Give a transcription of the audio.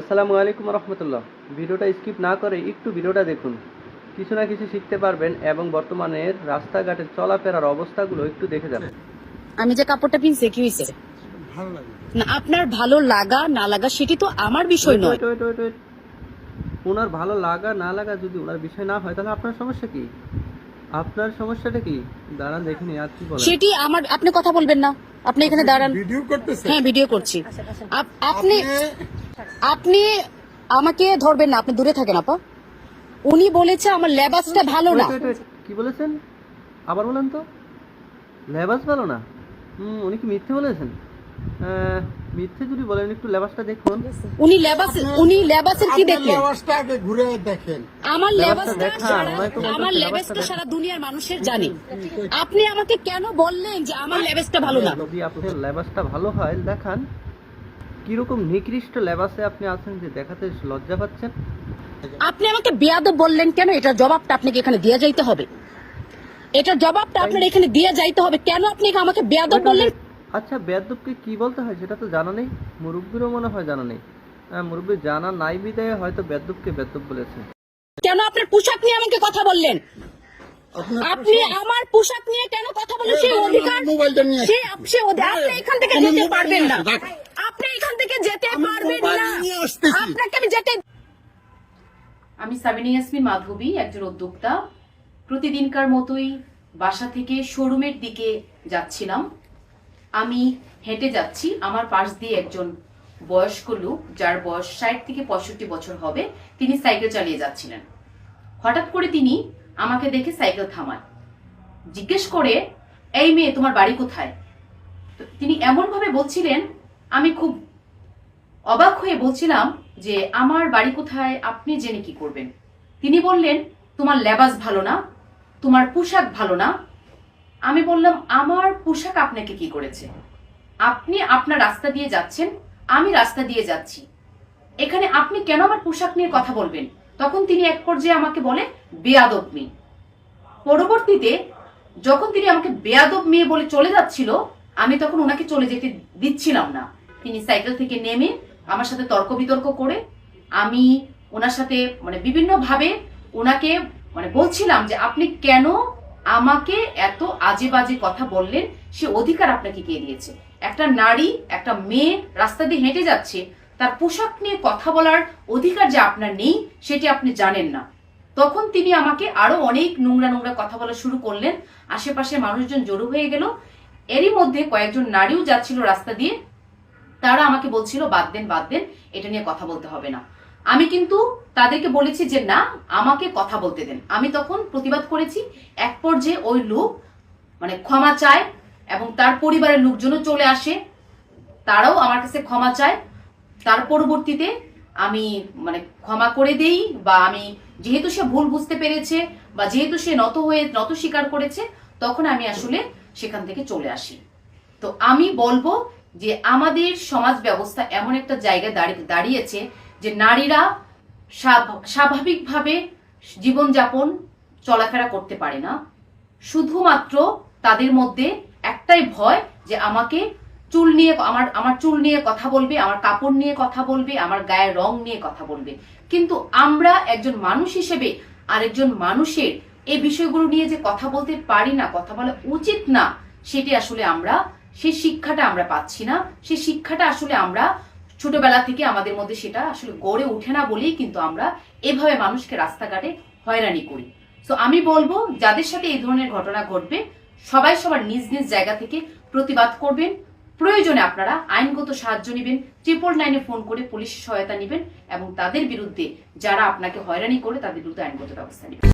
আসসালামু আলাইকুম রহমতুল্লাহ। ভিডিওটা স্কিপ না করে একটু ভিডিওটা দেখুন। কিছু না কিছু শিখতে পারবেন এবং বর্তমানের রাস্তাঘাটের চলাফেরার অবস্থাগুলো একটু দেখে যাবেন। আমি যে কাপড়টা পিনছি কি হয়েছে না আপনার ভালো লাগা না লাগা সেটি তো আমার বিষয় নয়. ওনার ভালো লাগা না লাগা যদি ওনার বিষয় না হয় তাহলে আপনার সমস্যা কি? আপনার সমস্যাটা কি? দাঁড়ান দেখে নিই আর কি বলেন। সেটি আমার আপনি কথা বলবেন না। আপনি এখানে দাঁড়ান। ভিডিও করতেছে হ্যাঁ ভিডিও করছি। আপনি আপনি আমাকে ধরবেন না আপনি দূরে থাকেন আপা। উনি বলেছে আমার লেবাসটা ভালো না. কি বলেছেন? আবার বলেন তো। লেবাস ভালো না? হুম উনি কি মিথ্যে বলেছেন? মিথ্যে যদি বলেন একটু লেবাসটা দেখুন। উনি লেবাস উনি লেবাসের কি দেখলেন? লেবাসটা আগে ঘুরে দেখেন। আমার লেবাসটা আমার লেবাসটা লেবাসটা সারা দুনিয়ার মানুষের জানে। আপনি আমাকে কেন বললেন যে আমার লেবাসটা ভালো না? যদি আপনার লেবাসটা ভালো হয় দেখান। কীরকম নিকৃষ্ট লেবাসে আপনি আছেন যে দেখাতে লজ্জা পাচ্ছেন? আপনি আমাকে বেয়াদব বললেন কেন? এটার জবাবটা আপনাকে এখানে দিয়ে যাইতে হবে। এটার জবাবটা আপনার এখানে দিয়ে যাইতে হবে। কেন আপনি আমাকে বেয়াদব বললেন? আচ্ছা বেদবকে কি বলতে হয় সেটা তো জানা নেই। মুরব্বীরও মনে হয় জানা নেই। হ্যাঁ মুরব্বী জানা নাই বিদায় হয়তো বেদবকে বেদব বলেছে। কেন আপনার পোশাক নিয়ে আমাকে কথা বললেন? আপনি আমার পোশাক নিয়ে কেন কথা বলেন সেই অধিকার মোবাইলটা নিয়ে সে সে আপনি এখান থেকে যেতে পারবেন না। আপনি এখান থেকে যেতে আমি পারবেন না। আপনাকে আমি যেতে আমি সাবিনা ইয়াসমিন মাধবী একজন উদ্যোক্তা। প্রতিদিনকার মতোই বাসা থেকে শোরুমের দিকে যাচ্ছিলাম। আমি হেঁটে যাচ্ছি আমার পাশ দিয়ে একজন বয়স্ক লোক যার বয়স ষাট থেকে পঁয়ষট্টি বছর হবে তিনি সাইকেল চালিয়ে যাচ্ছিলেন। হঠাৎ করে তিনি আমাকে দেখে সাইকেল থামায়। জিজ্ঞেস করে এই মেয়ে তোমার বাড়ি কোথায়? তো তিনি এমন ভাবে বলছিলেন আমি খুব অবাক হয়ে বলছিলাম যে, আমার বাড়ি কোথায়? আপনি জেনে কি করবেন? তিনি বললেন, তোমার লেবাস ভালো না, তোমার পোশাক ভালো না। আমি বললাম, আমার পোশাক আপনাকে কি করেছে? আপনি আপনার রাস্তা দিয়ে যাচ্ছেন, আমি রাস্তা দিয়ে যাচ্ছি। এখানে আপনি কেন আমার পোশাক নিয়ে কথা বলবেন? তখন তিনি এক পর্যায়ে আমাকে বলে, বেয়াদব মেয়ে। পরবর্তীতে, যখন তিনি আমাকে বেয়াদব মেয়ে বলে চলে যাচ্ছিল আমি তখন ওনাকে চলে যেতে দিচ্ছিলাম না। তিনি সাইকেল থেকে নেমে আমার সাথে তর্ক বিতর্ক করে আমি ওনার সাথে মানে বিভিন্ন ভাবে ওনাকে মানে বলছিলাম যে, আপনি কেন আমাকে এত আজে বাজে কথা বললেন? সে অধিকার আপনাকে কে দিয়েছে? একটা নারী, একটা মেয়ে রাস্তা দিয়ে হেঁটে যাচ্ছে, তার পোশাক নিয়ে কথা বলার অধিকার যে আপনার নেই, সেটি আপনি জানেন না। তখন তিনি আমাকে আরও অনেক নোংরা নোংরা কথা বলা শুরু করলেন। আশেপাশে মানুষজন জড়ো হয়ে গেল। এরই মধ্যে কয়েকজন নারীও যাচ্ছিল রাস্তা দিয়ে। তারা আমাকে বলছিল, বাদ দেন বাদ দেন, এটা নিয়ে কথা বলতে হবে না। আমি কিন্তু তাদেরকে বলেছি যে, না, আমাকে কথা বলতে দেন। আমি তখন প্রতিবাদ করেছি, এক পর্যায়ে ওই লোক মানে ক্ষমা চায় এবং তার পরিবারের লোকজনও চলে আসে। তারাও আমার কাছে ক্ষমা চায়। তার পরবর্তীতে আমি মানে ক্ষমা করে দেই বা আমি যেহেতু সে ভুল বুঝতে পেরেছে বা যেহেতু সে নত হয়ে, নত স্বীকার করেছে, তখন আমি আসলে সেখান থেকে চলে আসি। তো আমি বলব যে আমাদের সমাজ ব্যবস্থা এমন একটা জায়গায় দাঁড়িয়ে দাঁড়িয়েছে যে নারীরা স্বাভাবিকভাবে জীবনযাপন, চলাফেরা করতে পারে না। শুধুমাত্র তাদের মধ্যে একটাই ভয় যে আমাকে চুল নিয়ে আমার আমার চুল নিয়ে কথা বলবে, আমার কাপড় নিয়ে কথা বলবে, আমার গায়ের রং নিয়ে কথা বলবে। কিন্তু আমরা একজন মানুষ হিসেবে আরেকজন মানুষের এই বিষয়গুলো নিয়ে যে কথা বলতে পারি না, কথা বলা উচিত না, সেটি আসলে আমরা সেই শিক্ষাটা আমরা পাচ্ছি না। সেই শিক্ষাটা আসলে আমরা ছোটবেলা থেকে আমাদের মধ্যে সেটা আসলে গড়ে ওঠে না বলেই কিন্তু আমরা এভাবে মানুষকে রাস্তাঘাটে হয়রানি করি। তো আমি বলব, যাদের সাথে এই ধরনের ঘটনা ঘটবে, সবাই সবার নিজ নিজ জায়গা থেকে প্রতিবাদ করবেন। প্রয়োজনে আপনারা আইনগত সাহায্য নেবেন ট্রিপল নাইনে ফোন করে পুলিশ সহায়তা নেবেন এবং তাদের বিরুদ্ধে যারা আপনাকে হয়রানি করে, তাদের বিরুদ্ধে আইনগত ব্যবস্থা নেবেন।